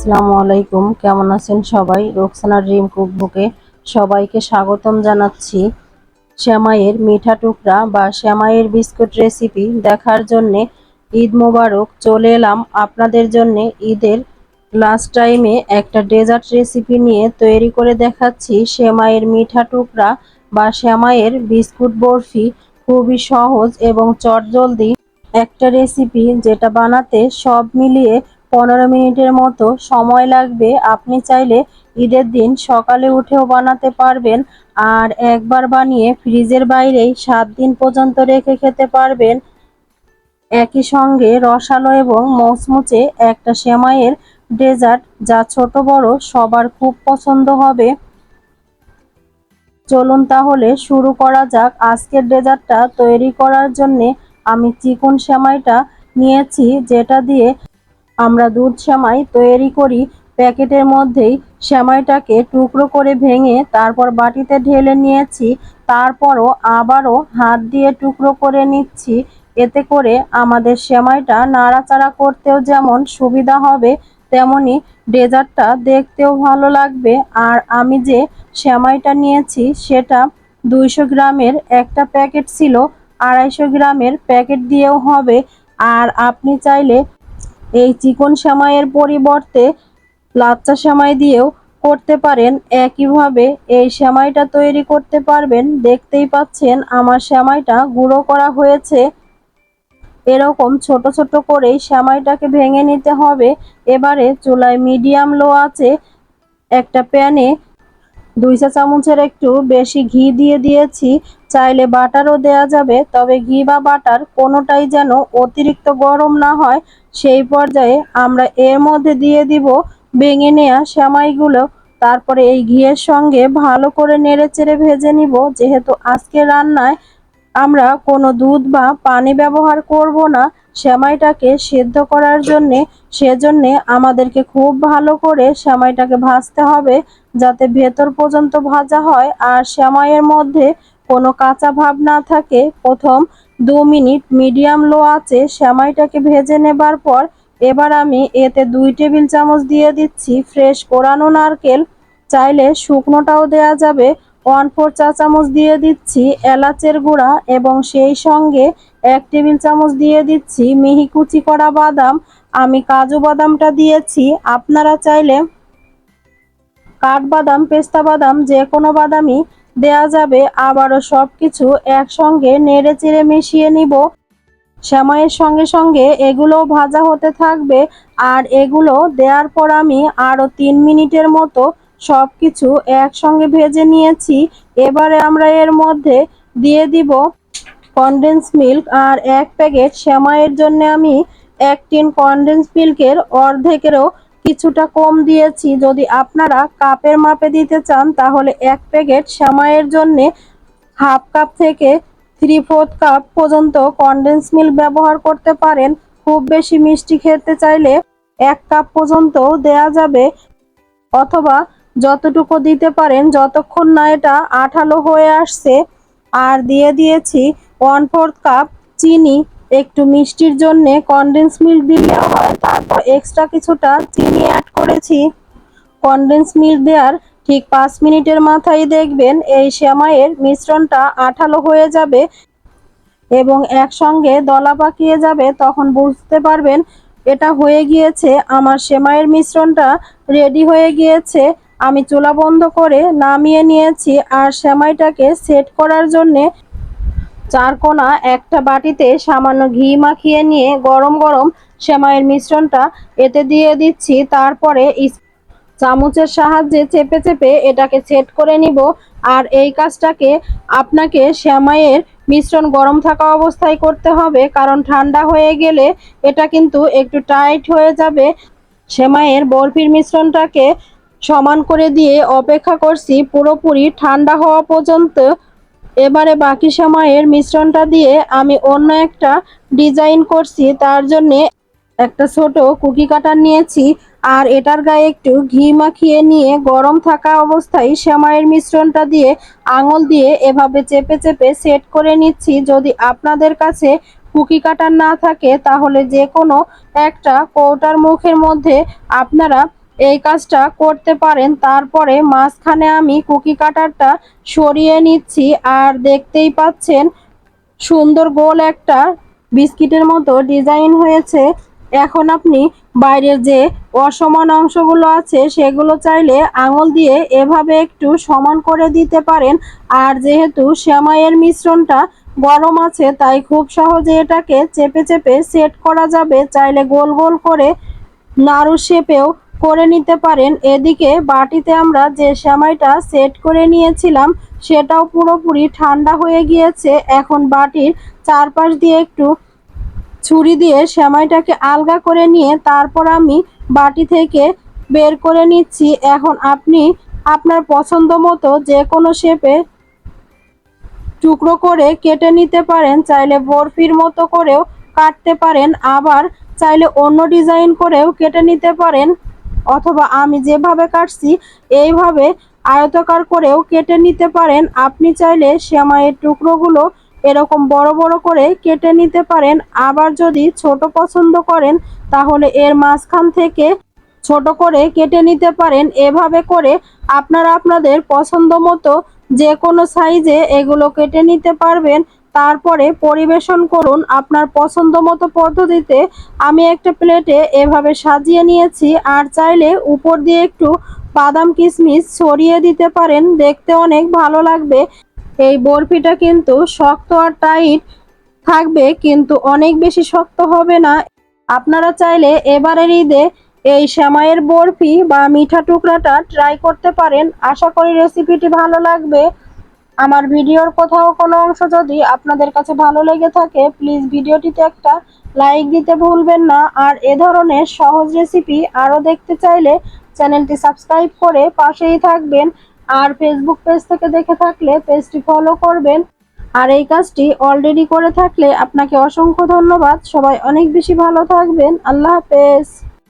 আসসালামু আলাইকুম। কেমন আছেন সবাই? রোকসানা ড্রিম কুকবুকে সবাইকে স্বাগতম জানাচ্ছি। শ্যামাইয়ের মিঠা টুকরা বা শ্যামাইয়ের বিস্কুট রেসিপি দেখার জন্যে ঈদ মোবারক। চলে এলাম আপনাদের জন্যে ঈদের লাস্ট টাইমে একটা ডেজার্ট রেসিপি নিয়ে তৈরি করে দেখাচ্ছি। শ্যামাইয়ের মিঠা টুকরা বা শ্যামাইয়ের বিস্কুট বরফি খুবই সহজ এবং চটজলদি একটা রেসিপি যেটা বানাতে সব মিলিয়ে পনেরো মিনিটের মতো সময় লাগবে। আপনি চাইলে ঈদের দিন সকালে উঠেও বানাতে পারবেন আর একবার বানিয়ে ফ্রিজের বাইরেই সাত দিন পর্যন্ত রেখে খেতে পারবেন। একই সঙ্গে রসালো এবং মচমুচে একটা সেমাইয়ের ডেজার্ট যা ছোট বড় সবার খুব পছন্দ হবে। চলুন তাহলে শুরু করা যাক। আজকের ডেজার্টটা তৈরি করার জন্যে আমি চিকন সেমাইটা নিয়েছি, যেটা দিয়ে আমরা দুধ সেমাই তৈরি করি। প্যাকেটের মধ্যেই সেমাইটাকে টুকরো করে ভেঙে তারপর বাটিতে ঢেলে নিয়েছি। তারপরও আবারও হাত দিয়ে টুকরো করে নিচ্ছি। এতে করে আমাদের সেমাইটা নাড়াচাড়া করতেও যেমন সুবিধা হবে, তেমনি ডেজার্টটা দেখতেও ভালো লাগবে। আর আমি যে সেমাইটা নিয়েছি, সেটা দুইশো গ্রামের একটা প্যাকেট ছিল। আড়াইশো গ্রামের প্যাকেট দিয়েও হবে। আর আপনি চাইলে এই চিকন সেমাইয়ের পরিবর্তে লাচ্চা সেমাই দিয়েও করতে পারেন। একইভাবে এই সেমাইটা তৈরি করতে পারবেন। দেখতেই পাচ্ছেন আমার সেমাইটা গুঁড়ো করা হয়েছে। এরকম ছোট ছোট করেই সেমাইটাকে ভেঙে নিতে হবে। এবারে চুলায় মিডিয়াম লো আছে। একটা প্যানে দুই চা চামচের একটু বেশি ঘি দিয়ে দিয়েছি। চাইলে বাটারও দেয়া যাবে, তবে ঘি বা বাটার কোনোটাই যেন অতিরিক্ত গরম না হয়, সেই পর্যায়ে আমরা এর মধ্যে দিয়ে দিব ভেঙে নেয়া সেমাইগুলো তারপরে এই ঘিয়ের সঙ্গে ভালো করে নেড়ে চেড়ে ভেজে নিব, যেহেতু আজকে রান্নায় আমরা কোনো দুধ বা পানি ব্যবহার করব না। সেমাইটাকে সেদ্ধ করার জন্যে, সেজন্যে আমাদেরকে খুব ভালো করে সেমাইটাকে ভাজতে হবে যাতে ভেতর পর্যন্ত ভাজা হয় আর সেমাইয়ের মধ্যে কোনো কাঁচা ভাব না থাকে। প্রথম দু মিনিট মিডিয়াম লো আছে সেমাইটাকে ভেজে নেবার পর এবার আমি এতে দুই টেবিল চামচ দিয়ে দিচ্ছি ফ্রেশ কোরানো নারকেল। চাইলে শুকনোটাও দেয়া যাবে। ওয়ান ফোর চা চামচ দিয়ে দিচ্ছি এলাচের গুঁড়া এবং সেই সঙ্গে এক টেবিল চামচ দিয়ে দিচ্ছি মিহি কুচি করা বাদাম। আমি কাজু বাদামটা দিয়েছি। আপনারা চাইলে কাঠবাদাম পেস্তা বাদাম যে কোনো বাদামই দেয়া যাবে। আবারও সব কিছু একসঙ্গে নেড়ে চেড়ে মিশিয়ে নিব। সেমাইয়ের সঙ্গে সঙ্গে এগুলো ভাজা হতে থাকবে। আর এগুলো দেওয়ার পর আমি আরও তিন মিনিটের মতো সব কিছু একসঙ্গে ভেজে নিয়েছি। এবারে আমরা এর মধ্যে দিয়ে দিব কনডেন্স মিল্ক আর এক প্যাকেট সেমাইয়ের জন্য আমি এক টিন কনডেন্স মিল্কের অর্ধেকেরও কিছুটা কম দিয়েছি। যদি আপনারা কাপের মাপে দিতে চান, তাহলে এক প্যাকেট সেমাইয়ের জন্যে হাফ কাপ থেকে থ্রি ফোর্থ কাপ পর্যন্ত কনডেন্স মিল্ক ব্যবহার করতে পারেন। খুব বেশি মিষ্টি খেতে চাইলে এক কাপ পর্যন্ত দেয়া যাবে। অথবা যতটুকু দিতে পারেন, যতক্ষণ না এটা আঠালো হয়ে আসছে, আর দিয়ে দিয়েছি ওয়ান ফোর্থ কাপ চিনি। একটু মিষ্টির জন্য কনডেন্স মিল্ক দিলে হয়, তারপর এক্সট্রা কিছুটা চিনি অ্যাড করেছি। কনডেন্স মিল্ক দেওয়ার ঠিক পাঁচ মিনিটের মাথায় দেখবেন, এই সেমাইয়ের মিশ্রণটা আঠালো হয়ে যাবে এবং একসঙ্গে দলা পাকিয়ে যাবে, তখন বুঝতে পারবেন এটা হয়ে গিয়েছে, আমার সেমাইয়ের মিশ্রণটা রেডি হয়ে গিয়েছে। আমি চুলা বন্ধ করে নামিয়ে নিয়েছি আর সেমাইটাকে সেট করার জন্যে চার কোনা একটা বাটিতে সামান্য ঘি মাখিয়ে নিয়ে গরম গরম সেমাইয়ের মিশ্রণটা এতে দিয়ে দিচ্ছি। তারপরে চামচের সাহায্যে চেপে চেপে এটাকে সেট করে নিব আর এই কাজটাকে আপনাকে সেমাইয়ের মিশ্রণ গরম থাকা অবস্থায় করতে হবে, কারণ ঠান্ডা হয়ে গেলে এটা কিন্তু একটু টাইট হয়ে যাবে। সেমাইয়ের বরফির মিশ্রণটাকে সমান করে দিয়ে অপেক্ষা করছি পুরোপুরি ঠান্ডা হওয়া পর্যন্ত। এবারে বাকি সময়ের মিশ্রণটা দিয়ে আমি অন্য একটা ডিজাইন করছি, তার জন্যে একটা ছোট কুকি কাটার নিয়েছি। আর এটার গায়ে একটু ঘি মাখিয়ে নিয়ে গরম থাকা অবস্থায় সেমাইয়ের মিশ্রণটা দিয়ে আঙুল দিয়ে এভাবে চেপে চেপে সেট করে নিচ্ছি। যদি আপনাদের কাছে কুকি কাটার না থাকে, তাহলে যে কোনো একটা কৌটার মুখের মধ্যে আপনারা এই কাজটা করতে পারেন। তারপরে মাঝখানে আমি কুকি কাটারটা সরিয়ে নিচ্ছি। আর দেখতেই পাচ্ছেন, সুন্দর গোল একটা বিস্কিটের মতো ডিজাইন হয়েছে। এখন আপনি বাইরের যে অসমান অংশগুলো আছে, সেগুলো চাইলে আঙুল দিয়ে এভাবে একটু সমান করে দিতে পারেন। আর যেহেতু শ্যামাইয়ের মিশ্রণটা গরম আছে, তাই খুব সহজে এটাকে চেপে চেপে সেট করা যাবে। চাইলে গোল গোল করে নাড়ু শেপেও করে নিতে পারেন। এদিকে বাটিতে আমরা যে সেমাইটা সেট করে নিয়েছিলাম, সেটাও পুরোপুরি ঠান্ডা হয়ে গিয়েছে। এখন বাটির চারপাশ দিয়ে একটু ছুরি দিয়ে সেমাইটাকে আলগা করে নিয়ে তারপর আমি বাটি থেকে বের করে নিচ্ছি। এখন আপনি আপনার পছন্দ মতো যে কোনো শেপে টুকরো করে কেটে নিতে পারেন। চাইলে বরফির মতো করেও কাটতে পারেন। আবার চাইলে অন্য ডিজাইন করেও কেটে নিতে পারেন। অথবা আমি যেভাবে কাটছি, এইভাবে আয়তাকার করেও কেটে নিতে পারেন। আপনি চাইলে সেমাইয়ের টুকরোগুলো এরকম বড় বড় করে কেটে নিতে পারেন। আবার যদি ছোট পছন্দ করেন, তাহলে এর মাঝখান থেকে ছোট করে কেটে নিতে পারেন। এভাবে করে আপনারা আপনাদের পছন্দ মতো যে কোনো সাইজে এগুলো কেটে নিতে পারবেন। তারপরে পরিবেশন করুন আপনার পছন্দ মতো পদ্ধতিতে। আমি একটা প্লেটে এভাবে সাজিয়ে নিয়েছি, আর চাইলে উপর দিয়ে একটু বাদাম কিশমিশ ছড়িয়ে দিতে পারেন, দেখতে অনেক ভালো লাগবে। এই বরফিটা কিন্তু শক্ত আর টাইট থাকবে, কিন্তু অনেক বেশি শক্ত হবে না। আপনারা চাইলে এবারের ঈদে এই সেমাইয়ের বরফি বা মিঠা টুকরাটা ট্রাই করতে পারেন। আশা করি রেসিপিটি ভালো লাগবে। আমার ভিডিওর কোথাও কোনো অংশ যদি আপনাদের কাছে ভালো লেগে থাকে প্লিজ ভিডিওটিতে একটা লাইক দিতে ভুলবেন না। আর এ ধরনের সহজ রেসিপি আরও দেখতে চাইলে চ্যানেলটি সাবস্ক্রাইব করে পাশেই থাকবেন। আর ফেসবুক পেজ থেকে দেখে থাকলে পেজটি ফলো করবেন। আর এই কাজটি অলরেডি করে থাকলে আপনাকে অসংখ্য ধন্যবাদ। সবাই অনেক বেশি ভালো থাকবেন। আল্লাহ হাফেজ।